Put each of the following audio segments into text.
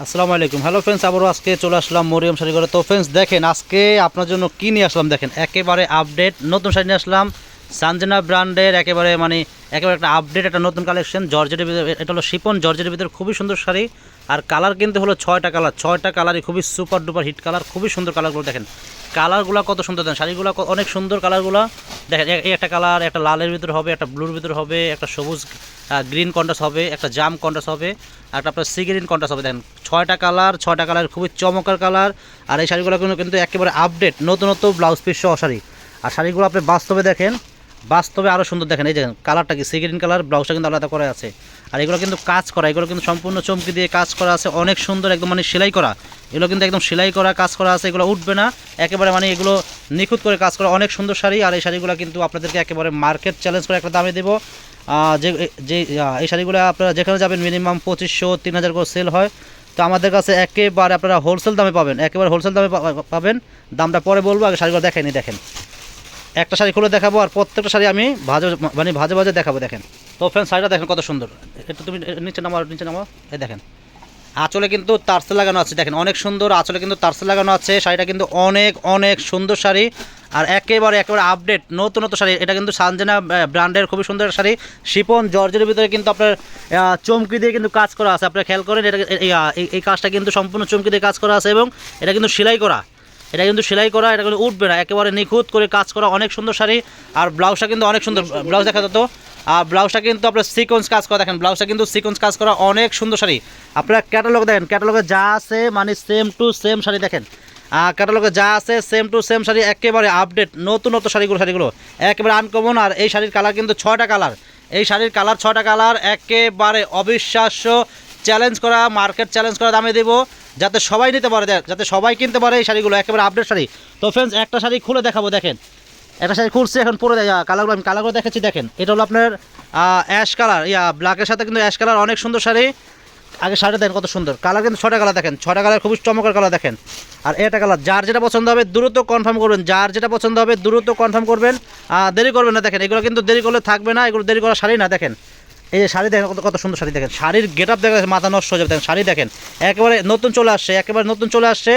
আসসালামু আলাইকুম। Hello friends আবারও আজকে চলে আসলাম মরিয়ম শাড়ি করে তো ফ্রেন্ডস দেখেন, আজকে আপনার জন্য কী নিয়ে আসলাম দেখেন, একেবারে আপডেট নতুন শাড়ি নিয়ে আসলাম। সানজেনা ব্র্যান্ডের একেবারে মানে একেবারে একটা আপডেট একটা নতুন কালেকশন জর্জেটের ভিতরে এটা হলো শিপন। জর্জেটের ভিতরে খুবই সুন্দর শাড়ি। আর কালার কিন্তু হলো ছয়টা কালার ছয়টা কালারই খুবই সুপার ডুপার হিট কালার খুবই সুন্দর কালারগুলো দেখেন। কালারগুলো কত সুন্দর দেন শাড়িগুলো অনেক সুন্দর কালারগুলো দেখেন এই একটা কালার একটা লালের ভিতরে হবে, একটা ব্লুর ভিতরে হবে, একটা সবুজ গ্রিন কন্ট্রাস্ট হবে, একটা জাম কন্ট্রাস্ট হবে, আর একটা আপনার সি গ্রিন কন্ট্রাস্ট হবে। দেখেন, ছয়টা কালার ছয়টা কালার খুবই চমৎকার কালার আর এই শাড়িগুলো কিন্তু একেবারে আপডেট নতুন নতুন ব্লাউজ পিস সহ শাড়ি। আর শাড়িগুলো আপনি বাস্তবে দেখেন বাস্তবে আরও সুন্দর দেখেন, এই দেখেন কালারটা কি সি গ্রিন কালার, ব্লাউজটা কিন্তু আলাদা করা আছে। আর এগুলো কিন্তু কাজ করা, এগুলো কিন্তু সম্পূর্ণ চমকি দিয়ে কাজ করা আছে, অনেক সুন্দর একদম মানে সেলাই করা। এগুলো কিন্তু একদম সেলাই করা, কাজ করা আছে, এগুলো উঠবে না। একেবারে মানে এগুলো নিখুঁত করে কাজ করা, অনেক সুন্দর শাড়ি। আর এই শাড়িগুলো কিন্তু আপনাদেরকে একেবারে মার্কেট চ্যালেঞ্জ করে একটা দামে দেবো। যে যে এই শাড়িগুলো আপনারা যেখানে যাবেন মিনিমাম পঁচিশশো, তিন হাজার করে সেল হয়। তো আমাদের কাছে একেবারে আপনারা হোলসেল দামে পাবেন, একেবারে হোলসেল দামে পাবেন। দামটা পরে বলব, আগে শাড়িগুলো দেখেনি দেখেন। একটা শাড়ি খুলে দেখাবো আর প্রত্যেকটা শাড়ি আমি ভাজে মানে ভাজে ভাজে দেখাবো, দেখেন। তো ফ্রেন্ড শাড়িটা দেখেন কত সুন্দর। একটু তুমি নিচে নামো নিচে নামো এই দেখেন। আঁচলে কিন্তু তারসে লাগানো আছে, দেখেন, অনেক সুন্দর আঁচলে কিন্তু তারসে লাগানো আছে। শাড়িটা কিন্তু অনেক অনেক সুন্দর শাড়ি। আর একেবারে একেবারে আপডেট নতুন নতুন শাড়ি। এটা কিন্তু সানজেনা ব্র্যান্ডের খুবই সুন্দর শাড়ি। শিপন, জর্জের ভিতরে কিন্তু আপনার চমকি দিয়ে কিন্তু কাজ করা আছে। আপনার খেয়াল করেন, এটা এই কাজটা কিন্তু সম্পূর্ণ চমকি দিয়ে কাজ করা আছে এবং এটা কিন্তু সেলাই করা। এটা কিন্তু সেলাই করা, এটা কিন্তু উঠবে না। একেবারে নিখুঁত করে কাজ করা, অনেক সুন্দর শাড়ি। আর ব্লাউজটা কিন্তু অনেক সুন্দর, ব্লাউজ দেখা যেত আর ব্লাউজটা কিন্তু আপনার সিকোয়েন্স কাজ করা, দেখেন, ব্লাউজটা কিন্তু সিকোয়েন্স কাজ করা, অনেক সুন্দর শাড়ি। আপনারা ক্যাটালগ দেখেন ক্যাটালগে যা আছে মানে সেম টু সেম শাড়ি দেখেন। ক্যাটালগে যা আছে সেম টু সেম শাড়ি, একেবারে আপডেট নতুন নতুন শাড়িগুলো শাড়িগুলো। একেবারে আনকমন আর এই শাড়ির কালার কিন্তু ছয়টা কালার এই শাড়ির কালার ছয়টা কালার একেবারে অবিশ্বাস্য চ্যালেঞ্জ করা মার্কেট চ্যালেঞ্জ করা দামে দেবো। যাতে সবাই নিতে পারে যাতে সবাই কিনতে পারে এই শাড়িগুলো, একেবারে আপডেট শাড়ি। তো ফ্রেন্ডস একটা শাড়ি খুলে দেখাবো, দেখেন। একটা শাড়ি খুলছে, এখন পরে কালারগুলো আমি কালারগুলো দেখাচ্ছি, দেখেন। এটা হলো আপনার অ্যাশ কালার ইয়া ব্ল্যাকের সাথে কিন্তু অ্যাশ কালার অনেক সুন্দর শাড়ি। আগে শাড়িটা দেখেন কত সুন্দর। কালার কিন্তু ছটা কালার দেখেন। ছটা কালার খুবই চমৎকার কালার দেখেন। আর এটা কালার যার যেটা পছন্দ হবে, দ্রুত কনফার্ম করবেন। যার যেটা পছন্দ হবে, দ্রুত কনফার্ম করবেন। দেরি করবেন না, দেখেন। এগুলো কিন্তু দেরি করলে থাকবে না, এগুলো দেরি করা শাড়ি না, দেখেন। এই যে শাড়ি দেখেন, কত কত সুন্দর শাড়ি দেখেন। শাড়ির গেট আপ দেখেন মাথা নষ্ট হয়ে যাবে। দেখেন, শাড়ি দেখেন, একেবারে নতুন চলে আসছে, একেবারে নতুন চলে আসছে।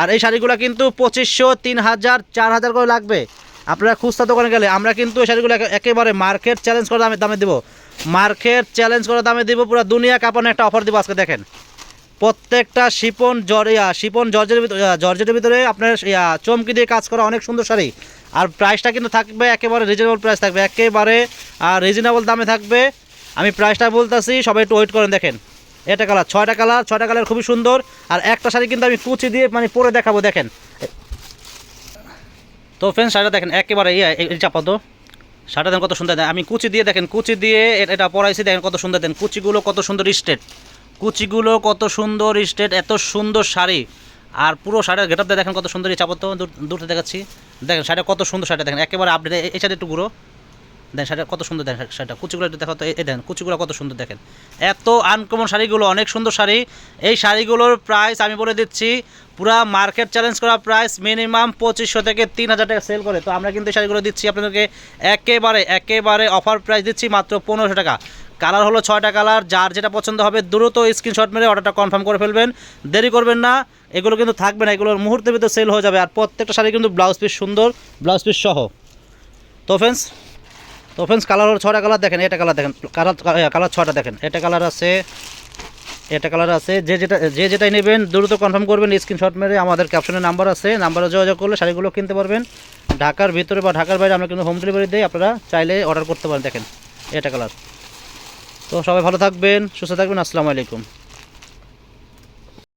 আর এই শাড়িগুলো কিন্তু পঁচিশশো, তিন হাজার, চার হাজার করে লাগবে। আপনারা খুচরা দোকানে গেলে আমরা কিন্তু এই শাড়িগুলো একেবারে মার্কেট চ্যালেঞ্জ করে দামে দামে দেবো। মার্কেট চ্যালেঞ্জ করে দামে দেবো, পুরো দুনিয়া কাপানো একটা অফার দেবো আজকে, দেখেন। প্রত্যেকটা শিপন জর ইয়া, শিপন জর্জের ভিতরে জর্জেটের ভিতরে আপনার চমকি দিয়ে কাজ করা অনেক সুন্দর শাড়ি। আর প্রাইসটা কিন্তু থাকবে একেবারে রিজনেবল প্রাইস থাকবে, একেবারে আর রিজনেবল দামে থাকবে। আমি প্রাইসটা বলতেছি, সবাই একটু ওয়েট করেন, দেখেন। এটা কালার ছয়টা কালার ছয়টা কালার খুবই সুন্দর। আর একটা শাড়ি কিন্তু আমি কুচি দিয়ে মানে পরে দেখাবো, দেখেন। তো ফ্রেন্ড শাড়িটা দেখেন, একেবারে ইয়া, এই শাড়িটা দেখেন কত সুন্দর। দেন আমি কুচি দিয়ে, দেখেন, কুচি দিয়ে এটা পরাইছি, দেখেন কত সুন্দর। দেন কুচিগুলো কত সুন্দর স্টেট কুচিগুলো কত সুন্দর স্টেট এত সুন্দর শাড়ি। আর পুরো শাড়ির গেটআপ দিয়ে দেখেন কত সুন্দর এই চাপত দূরতে দেখাচ্ছি। দেখেন, শাড়িটা কত সুন্দর শাড়িটা, দেখেন, একেবারে আপডেট এই শাড়ি একটু গুঁড়ো দেখেন শাড়িটা কত সুন্দর দেখেন শাড়িটা। কুচিগুলো একটু দেখো তো, এই দেখেন কুচিগুলো কত সুন্দর দেখেন। এত আনকমন শাড়িগুলো, অনেক সুন্দর শাড়ি। এই শাড়িগুলোর প্রাইস আমি বলে দিচ্ছি, পুরা মার্কেট চ্যালেঞ্জ করা প্রাইস মিনিমাম পঁচিশশো থেকে তিন হাজার টাকা সেল করে। তো আমরা কিন্তু শাড়িগুলো দিচ্ছি আপনাদেরকে, একেবারে একেবারে অফার প্রাইস দিচ্ছি মাত্র পনেরোশো টাকা। কালার হলো ছয়টা কালার যার যেটা পছন্দ হবে দ্রুত স্ক্রিনশট মেরে অর্ডারটা কনফার্ম করে ফেলবেন। দেরি করবেন না, এগুলো কিন্তু থাকবে না, এগুলোর মুহূর্তের ভিতরে সেল হয়ে যাবে। আর প্রত্যেকটা শাড়ি কিন্তু ব্লাউজ পিস সুন্দর ব্লাউজ পিস সহ। তো ফ্রেন্ডস তো ফ্রেন্ডস কালার হলো ছটা কালার দেখেন, এটা কালার দেখেন। কালার কালার ছটা দেখেন। এটা কালার আছে, এটা কালার আছে, যে যেটা, যে যেটাই নেবেন, দ্রুত কনফার্ম করবেন স্ক্রিনশট মেরে আমাদের ক্যাপশনে নাম্বার আছে নাম্বারে যোগাযোগ করলে শাড়িগুলো কিনতে পারবেন। ঢাকার ভিতরে বা ঢাকার বাইরে আমরা কিন্তু হোম ডেলিভারি দিই, আপনারা চাইলে অর্ডার করতে পারেন, দেখেন, এটা কালার তো সবাই ভালো থাকবেন, সুস্থ থাকবেন, আসসালামু আলাইকুম।